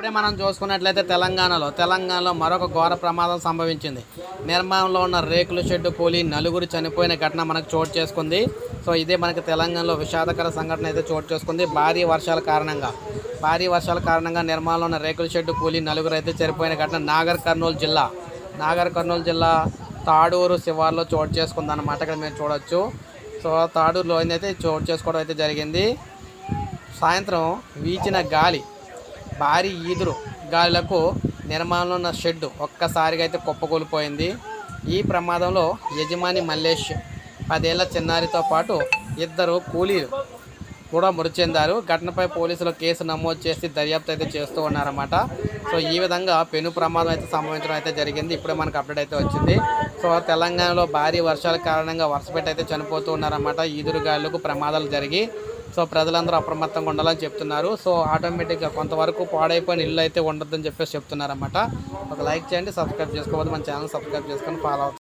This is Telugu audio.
ఇప్పుడే మనం చూసుకున్నట్లయితే తెలంగాణలో తెలంగాణలో మరొక ఘోర ప్రమాదం సంభవించింది. నిర్మాణంలో ఉన్న రేకుల షెడ్డు కూలి నలుగురు చనిపోయిన ఘటన మనకు చోటు చేసుకుంది. సో ఇదే మనకి తెలంగాణలో విషాదకర సంఘటన అయితే చోటు చేసుకుంది. భారీ వర్షాల కారణంగా. భారీ వర్షాల కారణంగా నిర్మాణంలో ఉన్న రేకుల షెడ్డు కూలి నలుగురు అయితే చనిపోయిన ఘటన నాగర్ కర్నూలు జిల్లా. నాగర్ కర్నూలు జిల్లా తాడూరు శివార్లో చోటు చేసుకుంది అన్నమాట ఇక్కడ మీరు చూడొచ్చు. సో తాడూరులో అయితే చోటు చేసుకోవడం అయితే జరిగింది. సాయంత్రం వీచిన గాలి భారీ ఈదురు గాలులకు నిర్మాణంలో ఉన్న షెడ్డు ఒక్కసారిగా అయితే కుప్పకూలిపోయింది. ఈ ప్రమాదంలో యజమాని మల్లేష్ పదేళ్ళ చిన్నారితో పాటు ఇద్దరు కూలీలు కూడా మృతి చెందారు. ఘటనపై పోలీసులు కేసు నమోదు చేసి దర్యాప్తు అయితే చేస్తూ ఉన్నారన్నమాట. సో ఈ విధంగా పెను ప్రమాదం అయితే సంభవించడం అయితే జరిగింది. ఇప్పుడే మనకు అప్డేట్ అయితే వచ్చింది. సో తెలంగాణలో భారీ వర్షాల కారణంగా వర్షపెట్టి అయితే చనిపోతూ ఉన్నారన్నమాట. ఈదురుగాళ్ళకు ప్రమాదాలు జరిగి సో ప్రజలందరూ అప్రమత్తంగా ఉండాలని చెప్తున్నారు. సో ఆటోమేటిక్గా కొంతవరకు పాడైపోయిన ఇల్లు అయితే ఉండొద్దని చెప్పేసి చెప్తున్నారన్నమాట. ఒక లైక్ చేయండి సబ్స్క్రైబ్ చేసుకోవద్దు. మన ఛానల్ సబ్స్క్రైబ్ చేసుకొని ఫాలో అవుతుంది